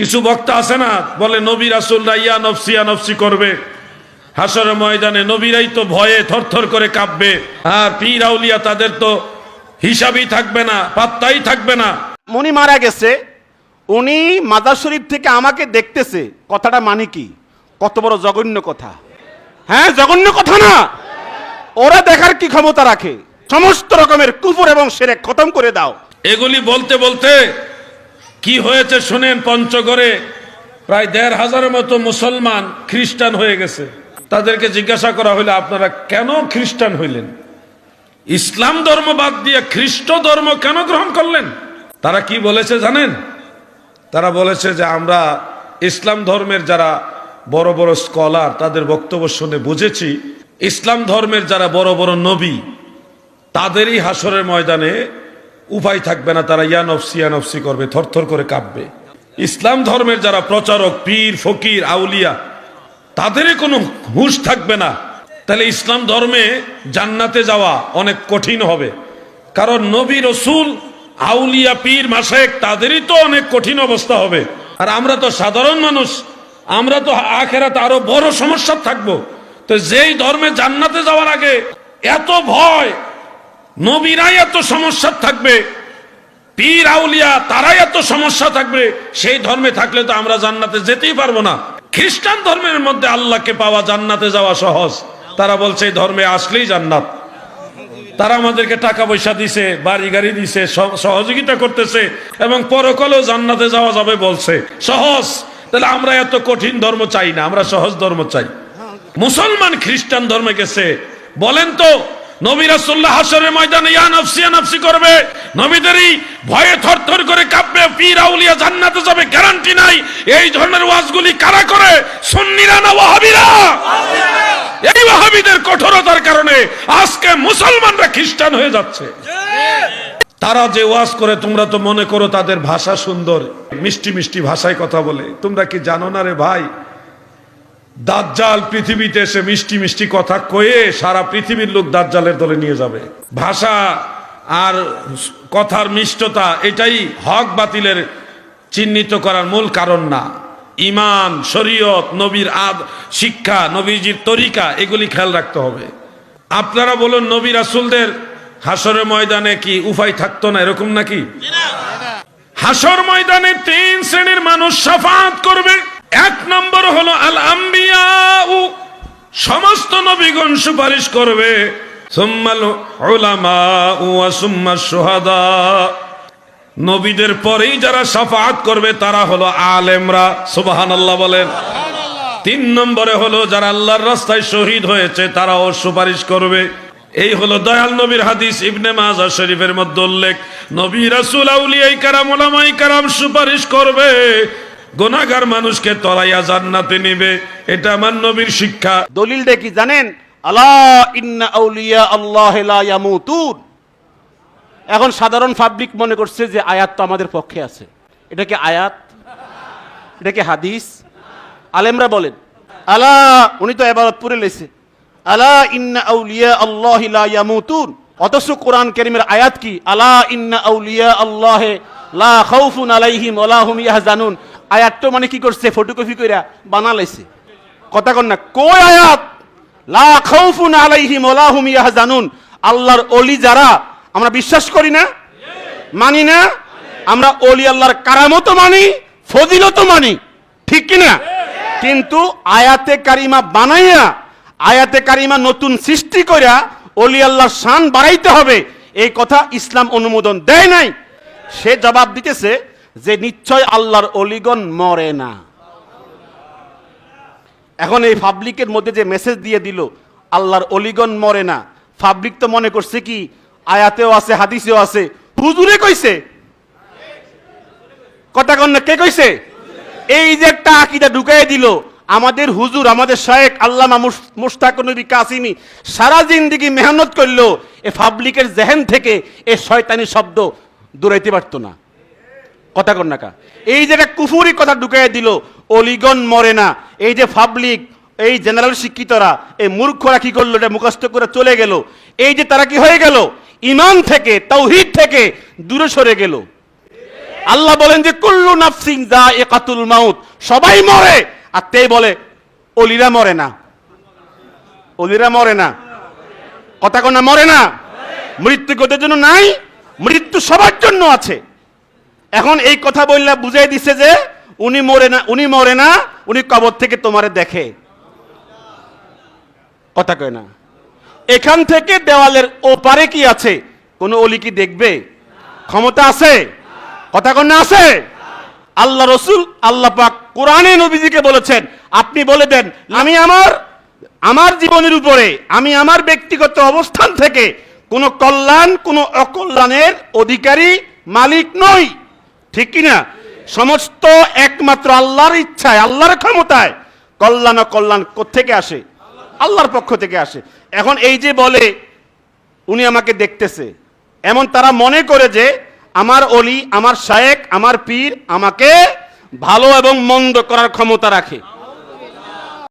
কিছু বক্তা আছে না? বলে নবী রাসুলরা ইয়া নফসি ইয়া নফসি করবে। হাসরের ময়দানে নবীরাই তো ভয়ে থরথর করে কাঁপবে। আর পীর আউলিয়া তাদের তো হিসাবই থাকবে না পাত্তাই থাকবে না। উনি মারা গেছে উনি মাদার শরীফ থেকে আমাকে দেখতেছে। কথাটা মানে কি? কত বড় জঘন্য কথা। হ্যাঁ জঘন্য কথা না। ওরা দেখার কি ক্ষমতা রাখে? সমস্ত রকমের কুফর এবং সেরে খতম করে দাও। এগুলি বলতে বলতে কি হয়েছে শুনেন, পঞ্চগড়ে প্রায় দেড় হাজারের মতো মুসলমান খ্রিস্টান হয়ে গেছে। তাদেরকে জিজ্ঞাসা করা হলো, আপনারা কেন খ্রিস্টান হইলেন? ইসলাম ধর্ম বাদ দিয়ে খ্রিস্ট ধর্ম কেন গ্রহণ করলেন? তারা কি বলেছে জানেন? তারা বলেছে যে আমরা ইসলাম ধর্মের যারা বড় বড় স্কলার, তাদের বক্তব্য শুনে বুঝেছি, ইসলাম ধর্মের যারা বড় বড় নবী, তাদেরই হাসরের ময়দানে উপায় থাকবে না, তারা ইয়ানফসি ইয়ানফসি করবে, থরথর করে কাঁপবে। ইসলাম ধর্মের যারা প্রচারক, পীর, ফকির, আউলিয়া, তাদেরই কোনো হুঁশ থাকবে না। তাহলে ইসলাম ধর্মে জান্নাতে যাওয়া অনেক কঠিন হবে। কারণ নবী রসুল, আউলিয়া, পীর, মাসেক, তাদেরই তো অনেক কঠিন অবস্থা হবে। আর আমরা তো সাধারণ মানুষ, আমরা তো আখেরাতে আরও বড় সমস্যা থাকব। তো যেই ধর্মে জান্নাতে যাওয়ার আগে এত ভয় নবীরাই এত সমস্যা থাকবে, পীর আউলিয়া তারাই এত সমস্যা থাকবে, সেই ধর্মে থাকলে তো আমরা জান্নাতে যেতেই পারব না। খ্রিস্টান ধর্মের মধ্যে আল্লাহকে পাওয়া জান্নাতে যাওয়া সহজ। তারা বলছে, এই ধর্মে আসলেই জান্নাত। তারা আমাদেরকে টাকা পয়সা দিছে, বাড়ি গাড়ি দিছে, সহ- সহযোগিতা করতেছে, এবং পরকালেও জান্নাতে যাওয়া যাবে বলছে। সহজ। তাহলে আমরা এত কঠিন ধর্ম চাই না, আমরা সহজ ধর্ম চাই। মুসলমান খ্রিস্টান ধর্মে গেছে। বলেন তো নবী রাসূলুল্লাহ হাসরের ময়দানে ইয়া নফসি নফসি করবে। নবীদেরই ভয়ে থরথর করে কাঁপবে পীর আউলিয়া জান্নাতে যাবে গ্যারান্টি নাই। এই ধরনের ওয়াজগুলি কারা করে? সুন্নিরা না ওয়াহাবিরা? এই ওয়াহাবিদের কঠোরতার কারণে আজকে মুসলমানরা খ্রিস্টান হয়ে যাচ্ছে। তারা যে ওয়াজ করে তোমরা তো মনে করো তাদের ভাষা সুন্দর। মিষ্টি মিষ্টি ভাষায় কথা বলে। তোমরা কি জানো না রে ভাই? দাজ্জাল পৃথিবীতে এসে মিষ্টি মিষ্টি কথা কয়ে সারা পৃথিবীর লোক দাজ্জালের দলে নিয়ে যাবে। ভাষা আর কথার মিষ্টতা এটাই হক বাতিলের চিহ্নিত করার মূল কারণ না। ইমান শরীয়ত নবীর আদ শিক্ষা নবীজির তরিকা এগুলি খেয়াল রাখতে হবে। আপনারা বলুন নবী রাসুলদের হাসরের ময়দানে কি উপায় থাকতো না এরকম নাকি? হাসর ময়দানে তিন শ্রেণির মানুষ সাফাত করবে। এক নম্বর হলো আল আম্বিয়া সমস্ত নবীগণ সুপারিশ করবে। সুম্মাল উলামা ওয়া সুম্মা শুহাদা নবীদের পরেই যারা সাফাত করবে তারা হলো আলেমরা। সুবহানাল্লাহ বলেন। তিন নম্বরে হলো যারা আল্লাহর রাস্তায় শহীদ হয়েছে তারাও সুপারিশ করবে। এই হলো দয়াল নবীর হাদিস ইবনে মাজা শরীফের মধ্যে উল্লেখ। নবী রাসূল আউলিয়াই কারাম ওলামাই কারাম সুপারিশ করবে। গোনাগার মানুষকে তলাইয়া জান্নাতে নেবে। এটা আমার নবীর শিক্ষা। দলিল দেখি, জানেন? আলা ইন্না আউলিয়া আল্লাহ ইয়ামুতুন। এখন সাধারণ পাবলিক মনে করছে যে আয়াত তো আমাদের পক্ষে আছে। এটা কি আয়াত? এটা কি হাদিস? আলেমরা বলেন, আলা, উনি তো এবার পুরে লেছে আলা ইন্না আউলিয়া আল্লাহ লা ইয়ামুতুন। অথচ কোরআন কারীমের আয়াত কি? আলা ইন্না আউলিয়া আল্লাহ লা খাউফুন আলাইহিম ওয়া লা হুম ইয়াহজানুন। আয়াত তো মানে কি করছে? ফটোকপি কইরা বানালাইছে। কথা কন না, কই আয়াত? লা খাউফুন আলাইহিম ওয়া লা হুম ইয়াহজানুন। আল্লাহর ওলি যারা, আমরা বিশ্বাস করি না? মানি না? আমরা ওলি আল্লাহর কারামত মানি, ফজিলত মানি। ঠিক কি না কিন্তু আয়াতে কারিমা বানাইয়া, আয়াতে কারিমা নতুন সৃষ্টি কইরা ওলি আল্লাহর শান বাড়াইতে হবে। এই কথা ইসলাম অনুমোদন দেয় নাই। সে জবাব দিতেছে যে নিশ্চয় আল্লাহর অলিগণ মরে না। এখন এই পাবলিকের মধ্যে যে মেসেজ দিয়ে দিল, আল্লাহর অলিগণ মরে না পাবলিক তো মনে করছে কি, আয়াতেও আছে, হাদিসেও আছে, হুজুরে কইছে। কথা কন না, কে কইছে? এই যে একটা আকিদা ঢুকাই দিল, আমাদের হুজুর, আমাদের শায়েক আল্লামা মুস- মুশতাক নবী কাসিমি সারা জিন্দিগি মেহনত করল, এ পাবলিকের জেহেন থেকে এ শয়তানি শব্দ দূরাইতে পারতো না। কথা কন নাকা এই যে একটা কুফুরি কথা ঢুকাই দিল অলিগন মরে না। এই যে পাবলিক এই জেনারেল শিক্ষিতরা, এই মূর্খরা কি করল, এটা মুখস্থ করে চলে গেল। এই যে তারা কি হয়ে গেল? ইমান থেকে তৌহিদ থেকে দূরে সরে গেল। আল্লাহ বলেন যে, কুল্লু নাফসিং দা একাতুল মাউত। সবাই মরে, আর তে বলে, অলিরা মরে না। অলিরা মরে না। কথা কোনা মরে না? মৃত্যু কোদের জন্য নাই, মৃত্যু সবার জন্য আছে। এখন এই কথা বললে বুঝাই দিছে যে উনি মরে না, উনি মরে না, উনি কবর থেকে তোমারে দেখে। কথা কয় না। এখান থেকে দেওয়ালের ওপারে কি আছে? কোন অলি কি দেখবে? ক্ষমতা আছে? কথা কন্যা আছে? আল্লাহ রসুল, আল্লাহ পাক কোরআনে নবীজিকে বলেছেন, আপনি বলে দেন, আমি আমার আমার জীবনের উপরে, আমি আমার ব্যক্তিগত অবস্থান থেকে কোনো কল্যাণ, কোনো অকল্যাণের অধিকারী মালিক নই। ঠিক কি না সমস্ত একমাত্র আল্লাহর ইচ্ছায়, আল্লাহর ক্ষমতায় কল্যাণ কল্যাণ থেকে আসে? আল্লাহর পক্ষ থেকে আসে। এখন এই যে বলে, উনি আমাকে দেখতেছে, এমন তারা মনে করে যে আমার অলি, আমার শায়েক, আমার পীর আমাকে ভালো এবং মন্দ করার ক্ষমতা রাখে।